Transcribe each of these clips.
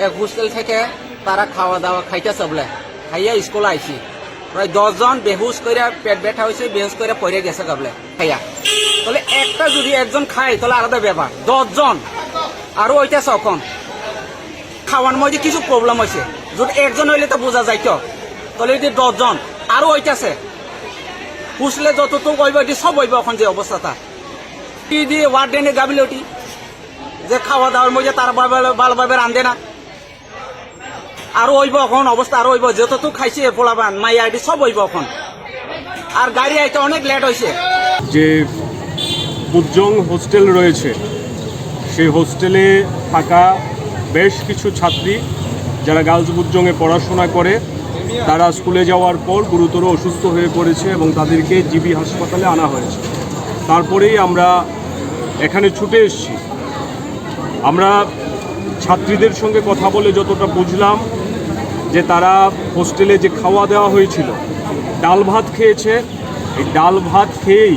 এক হোস্টেল থেকে, তারা খাওয়া দাওয়া খাইতেছে বলে খাইয়া স্কুল আইছি। প্রায় দশজন বেহুশ করে পেট ব্যথা হয়েছে বেহুশ করে পড়ে গেছে গাবলে খাইয়া। তাহলে একটা যদি একজন খায়, তাহলে আলাদা ব্যাপার দশজন আরও ওইটাছে এখন খাওয়ার মধ্যে কিছু প্রবলেম হয়েছে যদি একজন হইলে তো বোঝা যাইতো তাহলে যদি দশজন আরও ওইটাছে পুষলে যতটুকু হইব এটি সব হইব এখন যে অবস্থাটা দিয়ে ওয়ার্ডেনে গাবিলটি যে খাওয়া দাওয়ার মধ্যে তার ভালো- ভালোভাবে রান্ধে না। আরও হইব এখন, অবস্থা আরও হইব। যতটুকু খাইছে পোলাবান মাই আইডি, সব হইব এখন। আর গাড়ি আইতে অনেক লেট হয়েছে যে বুজং হোস্টেল রয়েছে, সেই হোস্টেলে থাকা বেশ কিছু ছাত্রী, যারা গার্লস বুজংয়ে পড়াশোনা করে, তারা স্কুলে যাওয়ার পর গুরুতর অসুস্থ হয়ে পড়েছে এবং তাদেরকে জিবি হাসপাতালে আনা হয়েছে। তারপরেই আমরা এখানে ছুটে এসেছি। আমরা ছাত্রীদের সঙ্গে কথা বলে যতটা বুঝলাম যে তারা হোস্টেলে যে খাওয়া দেওয়া হয়েছিল, ডাল ভাত খেয়েছে। এই ডাল ভাত খেয়েই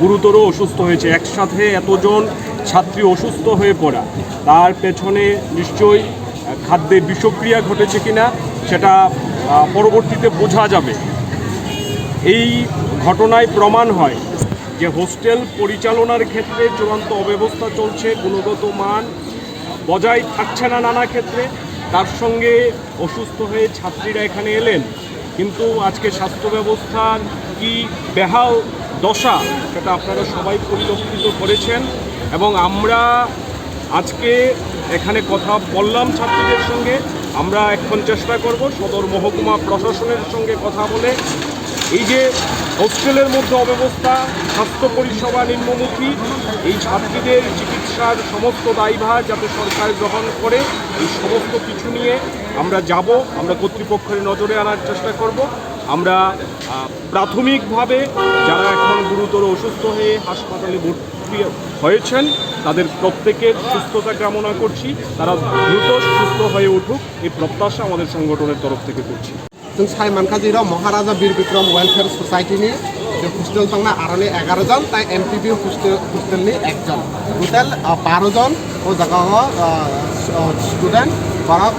গুরুতর অসুস্থ হয়েছে। একসাথে এতজন ছাত্রী অসুস্থ হয়ে পড়া। তার পেছনে নিশ্চয়ই খাদ্যে বিষক্রিয়া ঘটেছে কিনা সেটা পরবর্তীতে বোঝা যাবে। এই ঘটনায় প্রমাণ হয় যে হোস্টেল পরিচালনার ক্ষেত্রে চূড়ান্ত অব্যবস্থা চলছে, গুণগত মান বজায় থাকছে না নানা ক্ষেত্রে। তার সঙ্গে অসুস্থ হয়ে ছাত্রীরা এখানে এলেন। কিন্তু আজকে স্বাস্থ্য ব্যবস্থার কি বেহাল দশা, সেটা আপনারা সবাই পরিলক্ষিত করেছেন এবং আমরা আজকে এখানে কথা বললাম ছাত্রীদের সঙ্গে। আমরা এখন চেষ্টা করব সদর মহকুমা প্রশাসনের সঙ্গে কথা বলে। এই যে হোস্টেলের মধ্যে অব্যবস্থা, স্বাস্থ্য পরিষেবা নিম্নমুখী, এই ছাত্রীদের চিকিৎসার সমস্ত দায়ভার যাতে সরকার গ্রহণ করে, এই সমস্ত কিছু নিয়ে আমরা যাব, আমরা কর্তৃপক্ষের নজরে আনার চেষ্টা করব। আমরা প্রাথমিকভাবে যারা এখন গুরুতর অসুস্থ হয়ে হাসপাতালে ভর্তি হয়েছেন, তাদের প্রত্যেকের সুস্থতা কামনা করছি। তারা দ্রুত সুস্থ হয়ে উঠুক, এই প্রত্যাশা আমাদের সংগঠনের তরফ থেকে করছি। जों साइमान काजिराव महाराजा बीर बिक्रम वेलफेयार ससाइटिनि बे हस्टेल थांना आरनि एगार' जन ताइ एम पि बि हस्टेल हस्टेलनि एकजन टोटेल बार' जन ओ जागाव स्टुडेन्ट বারাক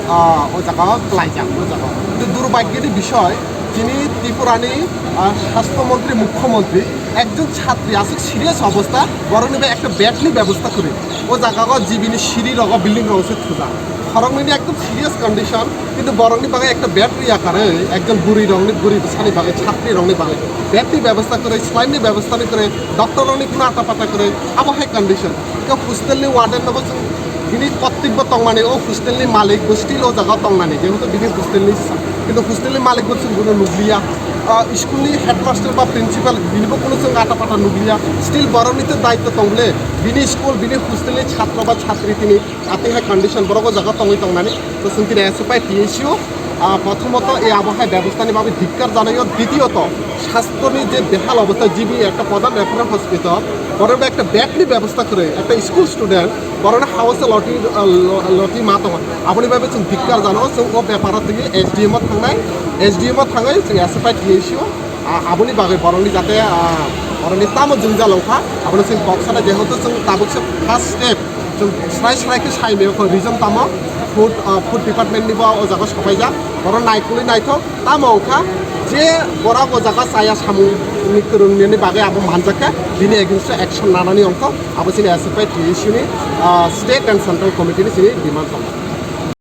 ও জায়গায় লাইজাম ও জায়গায় কিন্তু দুর্ভাগ্যের বিষয় যিনি ত্রিপুরানি আহ, স্বাস্থ্যমন্ত্রী মুখ্যমন্ত্রী একজন ছাত্রী আসুক সিরিয়াস অবস্থা বরং এবার একটা ব্যাটলি ব্যবস্থা করে ও জায়গা জীবিনী সিঁড়ি লগ বিল্ডিং রয়েছে খরং খরংনি একদম সিরিয়াস কন্ডিশন কিন্তু বরংনি বাগে একটা ব্যাটারি আকারে একজন বুড়ি রংনি বুড়ি সানি বাগে, ছাত্রী রংনি বাগে। ব্যাটারি ব্যবস্থা করে স্লাইনি ব্যবস্থা করে ডক্টর রংনি কোনো আটা পাতা করে আবহাই কন্ডিশন কেউ হোস্টেল নিয়ে ওয়ার্ডেন নব যিনি কর্তৃব্য তংমানে, ও হোস্টেল নিয়ে মালিক গোষ্ঠী ও জায়গা তংমানে, যেহেতু বিনি হোস্টেলনি কিন্তু হোস্টেলের মালিক বলছেন কোনো লুবলিয়া স্কুলনি হেডমাস্টার বা প্রিন্সিপাল বিনিব কোনো সঙ্গে আটাপাটা নুবিয়া স্টিল বরণীতে দায়িত্ব তংলে বিনি স্কুল, বিনি হোস্টেলে ছাত্র বা ছাত্রী তিনি আতে হ্যাঁ কন্ডিশন বড় জায়গা তঙ্গি তংনানি তো সেটি এসে পাই টিএসিও প্রথমত এই আবহাওয়ায় ব্যবস্থা নেভাবে ধিক্কার জানাইও। দ্বিতীয়ত, স্বাস্থ্য যে বেহাল অবস্থা, জিবি একটা প্রধান রেফারেল হসপিটাল করোনা একটা ব্যাটারি ব্যবস্থা করে একটা স্কুল স্টুডেন্ট করোনা হাউসে লটি লটি মাত আপনি ভাবেছেন ধিক্কার জানো সে ও ব্যাপার থেকে এস ডি এমত থাকায় এস ডি এমত থাকায় এসএফআই দিয়েছিও আপনি বাবে বরণি যাতে বরণি তামো জুঞ্জা লোখা আপনি সেই বক্সাটা যেহেতু তাবুক ফার্স্ট স্টেপ बक्साना जिहेतु जों ताबुकसो फार्स्ट स्टेप जों स्राय स्रायखौ सायनायाव रिजन तामो फुड फुड डिपार्टमेन्टनिबो ओ जागा सफायजा बरं नायखुलि नायथक तामो अखा जे बरा ओ जागा साया सामुनि कोरोंनि बागै आबो मानजाखे बिनि एगेन्स्ट एक्सन लानानै अंख आबो जोंनि S F I T S इउनि state and central कमिटिनि जोंनि डिमान्ड दङ